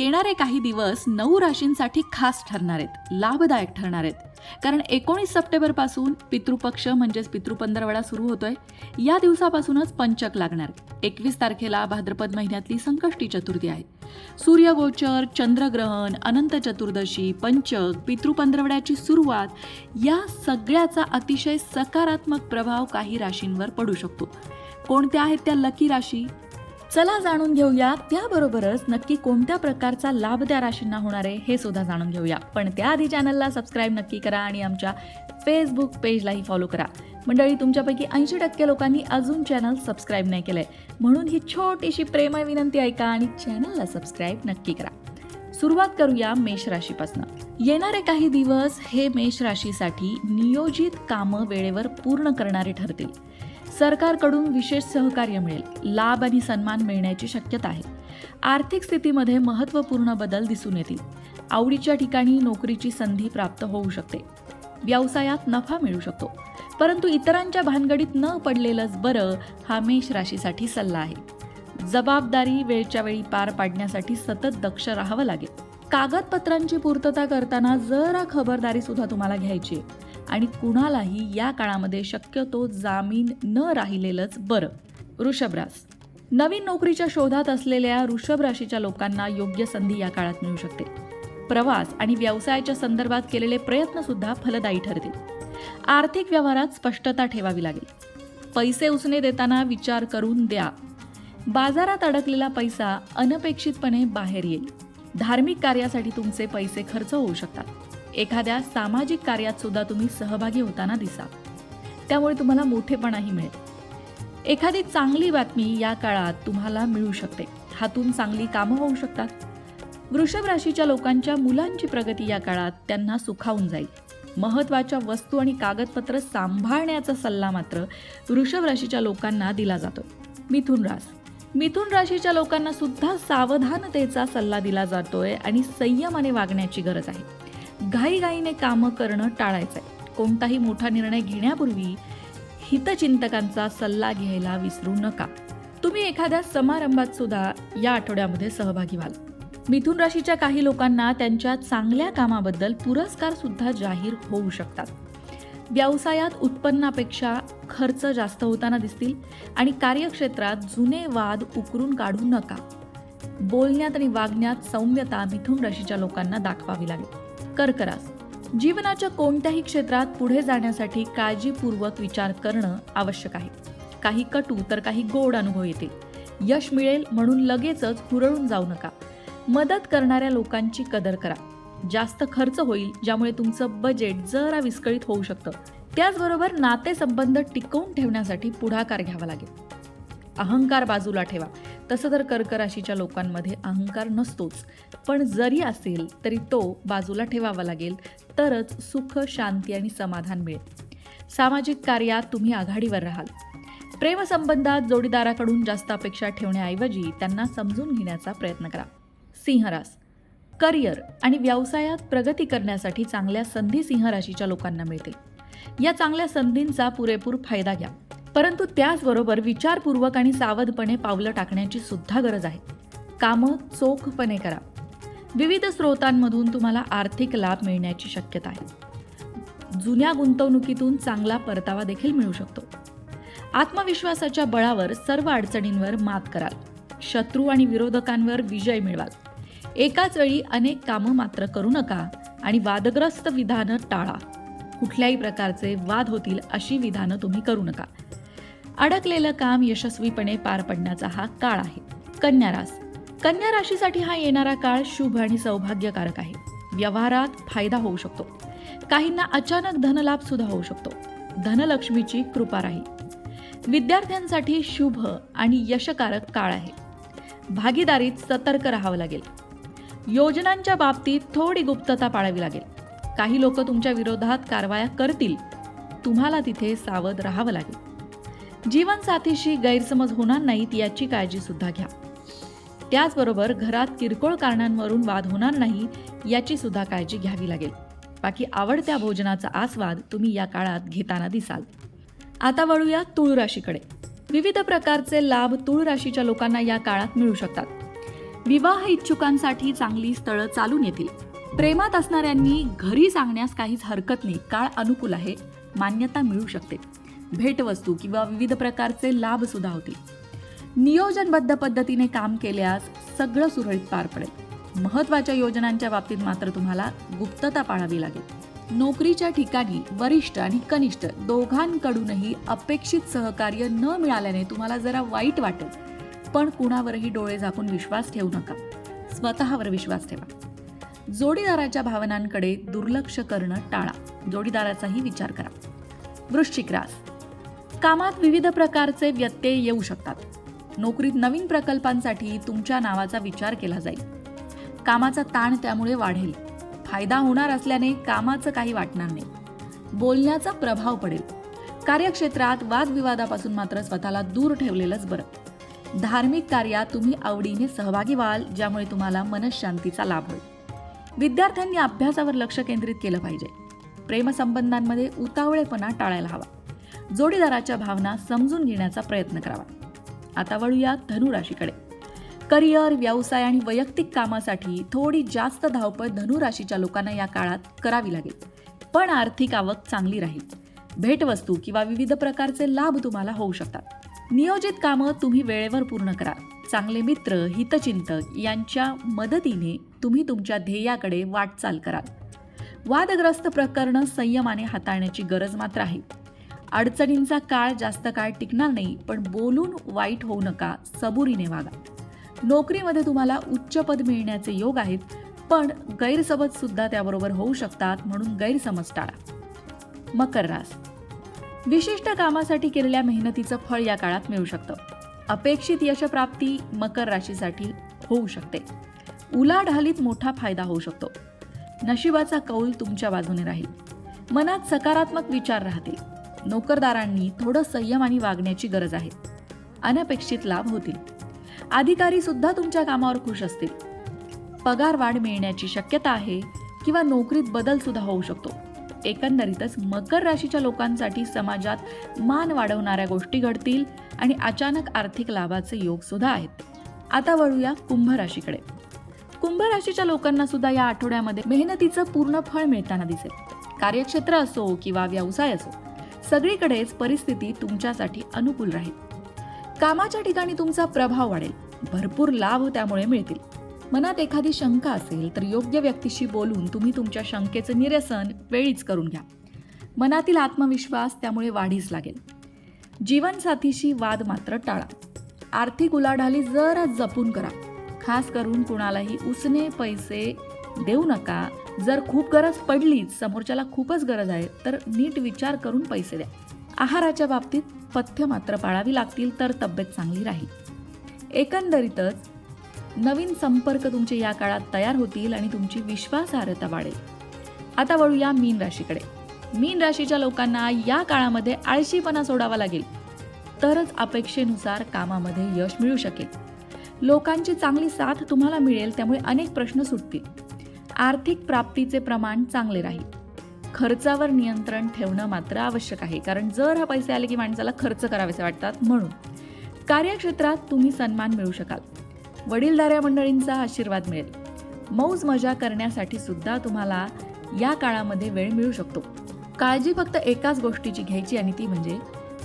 येणारे काही दिवस नऊ राशींसाठी खास ठरणार आहेत लाभदायक ठरणार आहेत. कारण एकोणीस सप्टेंबरपासून पितृपक्ष म्हणजेच पितृपंधरवडा सुरू होतोय. या दिवसापासूनच पंचक लागणार. एकवीस तारखेला भाद्रपद महिन्यातली संकष्टी चतुर्थी आहे. सूर्यगोचर चंद्रग्रहण अनंत चतुर्दशी पंचक पितृपंधरवड्याची सुरुवात या सगळ्याचा अतिशय सकारात्मक प्रभाव काही राशींवर पडू शकतो. कोणत्या आहेत त्या लकी राशी? चला जाणून घेऊया त्याबरोबरच नक्की कोणत्या प्रकारचा लाभ त्या राशींना होणार आहे हे सुद्धा जाणून घेऊया. पण त्याआधी चॅनलला सबस्क्राईब नक्की करा आणि आमच्या फेसबुक पेजलाही फॉलो करा. मंडळी तुमच्यापैकी ऐंशी टक्के लोकांनी अजून चॅनल सबस्क्राईब नाही केलंय. म्हणून ही छोटीशी प्रेमळ विनंती ऐका आणि चॅनलला सबस्क्राईब नक्की करा. सुरुवात करूया मेष राशीपासून. येणारे काही दिवस हे मेष राशीसाठी नियोजित कामं वेळेवर पूर्ण करणारे ठरतील. सरकारकडून विशेष सहकार्य मिळेल. लाभ आणि सन्मान मिळण्याची शक्यता आहे. आर्थिक स्थितीमध्ये महत्त्वपूर्ण बदल दिसून येतील. आवडीच्या ठिकाणी नोकरीची संधी प्राप्त होऊ शकते. व्यवसायात नफा मिळू शकतो. परंतु इतरांच्या भानगडीत न पडलेलंच बरं हा मेष राशीसाठी सल्ला आहे. जबाबदारी वेळच्या वेळी पार पाडण्यासाठी सतत दक्ष राहावं लागेल. कागदपत्रांची पूर्तता करताना जरा खबरदारी सुद्धा तुम्हाला घ्यायची आहे. आणि कुणालाही या काळामध्ये शक्यतो जामीन न राहिलेलंच बरं. वृषभरास नवीन नोकरीच्या शोधात असलेल्या वृषभ राशीच्या लोकांना योग्य संधी या काळात मिळू शकते. प्रवास आणि व्यवसायाच्या संदर्भात केलेले प्रयत्न सुद्धा फलदायी ठरतील. आर्थिक व्यवहारात स्पष्टता ठेवावी लागेल. पैसे उसने देताना विचार करून द्या. बाजारात अडकलेला पैसा अनपेक्षितपणे बाहेर येईल. धार्मिक कार्यासाठी तुमचे पैसे खर्च होऊ शकतात. एखाद्या सामाजिक कार्यात सुद्धा तुम्ही सहभागी होताना दिसा. त्यामुळे तुम्हाला मोठेपणाही मिळेल. एखादी चांगली बातमी या काळात तुम्हाला मिळू शकते. हातून चांगली कामं होऊ शकतात. वृषभ राशीच्या लोकांच्या मुलांची प्रगती या काळात त्यांना सुखावून जाईल. महत्त्वाच्या वस्तू आणि कागदपत्र सांभाळण्याचा सल्ला मात्र वृषभ राशीच्या लोकांना दिला जातो. मिथुन रास. मिथुन राशीच्या लोकांना सुद्धा सावधानतेचा सल्ला दिला जातोय आणि संयमाने वागण्याची गरज आहे. घाईघाईने कामं करणं टाळायचं आहे कोणताही मोठा निर्णय घेण्यापूर्वी हितचिंतकांचा सल्ला घ्यायला विसरू नका. तुम्ही एखाद्या समारंभात सुद्धा या आठवड्यामध्ये सहभागी व्हाल. मिथुन राशीच्या काही लोकांना त्यांच्या चांगल्या कामाबद्दल पुरस्कार सुद्धा जाहीर होऊ शकतात. व्यवसायात उत्पन्नापेक्षा खर्च जास्त होताना दिसतील आणि कार्यक्षेत्रात जुने वाद उकरून काढू नका. बोलण्यात आणि वागण्यात सौम्यता मिथुन राशीच्या लोकांना दाखवावी लागेल. कर्करास जीवनाच्या कोणत्याही क्षेत्रात पुढे जाण्यासाठी काळजीपूर्वक विचार करणं आवश्यक आहे. काही कटू तर काही गोड अनुभव येतील. यश मिळेल म्हणून लगेचच हुरळून जाऊ नका. मदत करणाऱ्या लोकांची कदर करा. जास्त खर्च होईल ज्यामुळे तुमचं बजेट जरा विस्कळीत होऊ शकतं. त्याचबरोबर नातेसंबंध टिकवून ठेवण्यासाठी पुढाकार घ्यावा लागेल. अहंकार बाजूला ठेवा. तसं तर कर्क राशीच्या लोकांमध्ये अहंकार नसतोच. पण जरी असेल तरी तो बाजूला ठेवावा लागेल तरच सुख शांती आणि समाधान मिळेल. सामाजिक कार्यात तुम्ही आघाडीवर राहाल. प्रेमसंबंधात जोडीदाराकडून जास्त अपेक्षा ठेवण्याऐवजी त्यांना समजून घेण्याचा प्रयत्न करा. सिंहरास. करिअर आणि व्यवसायात प्रगती करण्यासाठी चांगल्या संधी सिंह राशीच्या लोकांना मिळतील. या चांगल्या संधींचा पुरेपूर फायदा घ्या. परंतु त्याचबरोबर विचारपूर्वक आणि सावधपणे पावलं टाकण्याची सुद्धा गरज आहे. कामं चोखपणे करा. विविध स्रोतांमधून तुम्हाला आर्थिक लाभ मिळण्याची शक्यता आहे. जुन्या गुंतवणुकीतून चांगला परतावा देखील मिळू शकतो. आत्मविश्वासाच्या बळावर सर्व अडचणींवर मात कराल. शत्रू आणि विरोधकांवर विजय मिळवाल. एकाच वेळी अनेक कामं मात्र करू नका आणि वादग्रस्त विधानं टाळा. कुठल्याही प्रकारचे वाद होतील अशी विधानं तुम्ही करू नका. अडकलेलं काम यशस्वीपणे पार पडण्याचा हा काळ आहे. कन्या रास. कन्या राशीसाठी हा येणारा काळ शुभ आणि सौभाग्यकारक आहे. व्यवहारात फायदा होऊ शकतो. काहींना अचानक धनलाभ सुद्धा होऊ शकतो. धनलक्ष्मीची कृपा राहील. विद्यार्थ्यांसाठी शुभ आणि यशकारक काळ आहे. भागीदारीत सतर्क राहावं लागेल. योजनांच्या बाबतीत थोडी गुप्तता पाळावी लागेल. काही लोक तुमच्या विरोधात कारवाया करतील. तुम्हाला तिथे सावध राहावं लागेल. जीवनसाथीशी गैरसमज होणार नाहीत याची काळजी सुद्धा घ्या. त्याचबरोबर घरात किरकोळ कारणांवरून वाद होणार नाही याची सुद्धा काळजी घ्यावी लागेल. बाकी आवडत्या भोजनाचा आस्वाद तुम्ही या काळात घेताना दिसाल. आता वळूया तुळ राशीकडे. विविध प्रकारचे लाभ तुळ राशीच्या लोकांना या काळात मिळू शकतात. विवाह इच्छुकांसाठी चांगली स्थळं चालून येतील. प्रेमात असणाऱ्यांनी घरी सांगण्यास काहीच हरकत नाही. काळ अनुकूल आहे. मान्यता मिळू शकते. भेटवस्तू किंवा विविध प्रकारचे लाभ सुद्धा होतील. नियोजनबद्ध पद्धतीने काम केल्यास सगळं सुरळीत पार पडेल. महत्त्वाच्या योजनांच्या बाबतीत मात्र तुम्हाला गुप्तता पाळावी लागेल. नोकरीच्या ठिकाणी वरिष्ठ आणि कनिष्ठ दोघांकडूनही अपेक्षित सहकार्य न मिळाल्याने तुम्हाला जरा वाईट वाटेल. पण कुणावरही डोळे झाकून विश्वास ठेवू नका. स्वतःवर विश्वास ठेवा. जोडीदाराच्या भावनांकडे दुर्लक्ष करणं टाळा. जोडीदाराचाही विचार करा. वृश्चिक रास. कामात विविध प्रकारचे व्यत्यय येऊ शकतात. नोकरीत नवीन प्रकल्पांसाठी तुमच्या नावाचा विचार केला जाईल. कामाचा ताण त्यामुळे वाढेल. फायदा होणार असल्याने कामाचं काही वाटणार नाही. बोलण्याचा प्रभाव पडेल. कार्यक्षेत्रात वादविवादापासून मात्र स्वतःला दूर ठेवलेलंच बरं. धार्मिक कार्यात तुम्ही आवडीने सहभागी व्हाल ज्यामुळे तुम्हाला मनशांतीचा लाभ होईल. विद्यार्थ्यांनी अभ्यासावर लक्ष केंद्रित केलं पाहिजे. प्रेमसंबंधांमध्ये उतावळेपणा टाळायला हवा. जोडीदाराच्या भावना समजून घेण्याचा प्रयत्न करावा. आता वळूया धनुराशीकडे. करिअर व्यवसाय आणि वैयक्तिक कामासाठी थोडी जास्त धावपळ धनुराशीच्या लोकांना या काळात करावी लागेल. पण आर्थिक आवक चांगली राहील. भेटवस्तू किंवा विविध प्रकारचे लाभ तुम्हाला होऊ शकतात. नियोजित कामं तुम्ही वेळेवर पूर्ण करा. चांगले मित्र हितचिंतक यांच्या मदतीने तुम्ही तुमच्या ध्येयाकडे वाटचाल कराल. वादग्रस्त प्रकरणं संयमाने हाताळण्याची गरज मात्र आहे. अडचणींचा काळ जास्त काळ टिकणार नाही पण बोलून वाईट होऊ नका सबुरीने वागा. नोकरीमध्ये तुम्हाला उच्च पद मिळण्याचे योग आहेत पण गैरसमज सुद्धा त्याबरोबर होऊ शकतात म्हणून गैरसमज टाळा. मकर रास. विशिष्ट कामासाठी केलेल्या मेहनतीचं फळ या काळात मिळू शकतं. अपेक्षित यशप्राप्ती मकर राशीसाठी होऊ शकते. उलाढालीत मोठा फायदा होऊ शकतो. नशिबाचा कौल तुमच्या बाजूने राहील. मनात सकारात्मक विचार राहतील. नोकरदारांनी थोडं संयमाने वागण्याची गरज आहे. अनपेक्षित लाभ होतील. अधिकारी सुद्धा तुमच्या कामावर खुश असतील. पगार वाढ मिळण्याची शक्यता आहे किंवा नोकरीत बदल सुद्धा होऊ शकतो. एकंदरीतच मकर राशीच्या लोकांसाठी समाजात मान वाढवणाऱ्या गोष्टी घडतील आणि अचानक आर्थिक लाभाचे योग सुद्धा आहेत. आता वळूया कुंभ राशीकडे. कुंभ राशीच्या लोकांना सुद्धा या आठवड्यामध्ये मेहनतीचं पूर्ण फळ मिळताना दिसेल. कार्यक्षेत्र असो किंवा व्यवसाय असो. सगळीकडेच परिस्थिती तुमच्यासाठी अनुकूल राहील. कामाच्या ठिकाणी तुमचा प्रभाव वाढेल. भरपूर लाभ त्यामुळे मिळतील. मनात एखादी शंका असेल तर योग्य व्यक्तीशी बोलून तुम्ही तुमच्या शंकेचं निरसन वेळीच करून घ्या. मनातील आत्मविश्वास त्यामुळे वाढीस लागेल. जीवनसाथीशी वाद मात्र टाळा. आर्थिक उलाढाली जरा जपून करा. खास करून कुणालाही उसने पैसे देऊ नका. जर खूप गरज पडलीच समोरच्याला खूपच गरज आहे तर नीट विचार करून पैसे द्या. आहाराच्या बाबतीत पथ्य मात्र पाळावी लागतील तर तब्येत चांगली राहील. एकंदरीतच नवीन संपर्क तुमचे या काळात तयार होतील आणि तुमची विश्वासार्हता वाढेल. आता वळूया मीन राशीकडे. मीन राशीच्या लोकांना या काळामध्ये आळशीपणा सोडावा लागेल. तरच अपेक्षेनुसार कामामध्ये यश मिळू शकेल. लोकांची चांगली साथ तुम्हाला मिळेल त्यामुळे अनेक प्रश्न सुटतील. आर्थिक प्राप्तीचे प्रमाण चांगले राहील. खर्चावर नियंत्रण ठेवणं मात्र आवश्यक आहे. कारण जर हा पैसे आले की माणसाला खर्च करावेसे वाटतात म्हणून. कार्यक्षेत्रात तुम्ही सन्मान मिळू शकाल. वडीलधाऱ्या मंडळींचा आशीर्वाद मिळेल. मौज मजा करण्यासाठी सुद्धा तुम्हाला या काळामध्ये वेळ मिळू शकतो. काळजी फक्त एकाच गोष्टीची घ्यायची आणि ती म्हणजे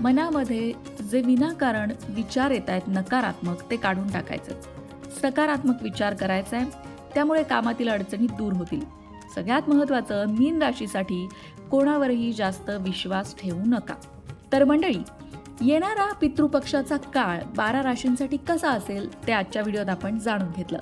मनामध्ये जे विनाकारण विचार येत आहेत नकारात्मक ते काढून टाकायचं. सकारात्मक विचार करायचा आहे त्यामुळे कामातील अडचणी दूर होतील. सगळ्यात महत्त्वाचं मीन राशीसाठी कोणावरही जास्त विश्वास ठेवू नका. तर मंडळी येणारा पितृपक्षाचा काळ बारा राशींसाठी कसा असेल ते आजच्या व्हिडिओत आपण जाणून घेतलं.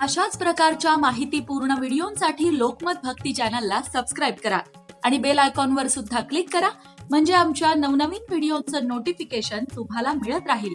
अशाच प्रकारच्या माहितीपूर्ण व्हिडिओंसाठी लोकमत भक्ती चॅनलला सबस्क्राईब करा आणि बेल आयकॉनवर सुद्धा क्लिक करा म्हणजे आमच्या नवनवीन व्हिडिओचं नोटिफिकेशन तुम्हाला मिळत राहील.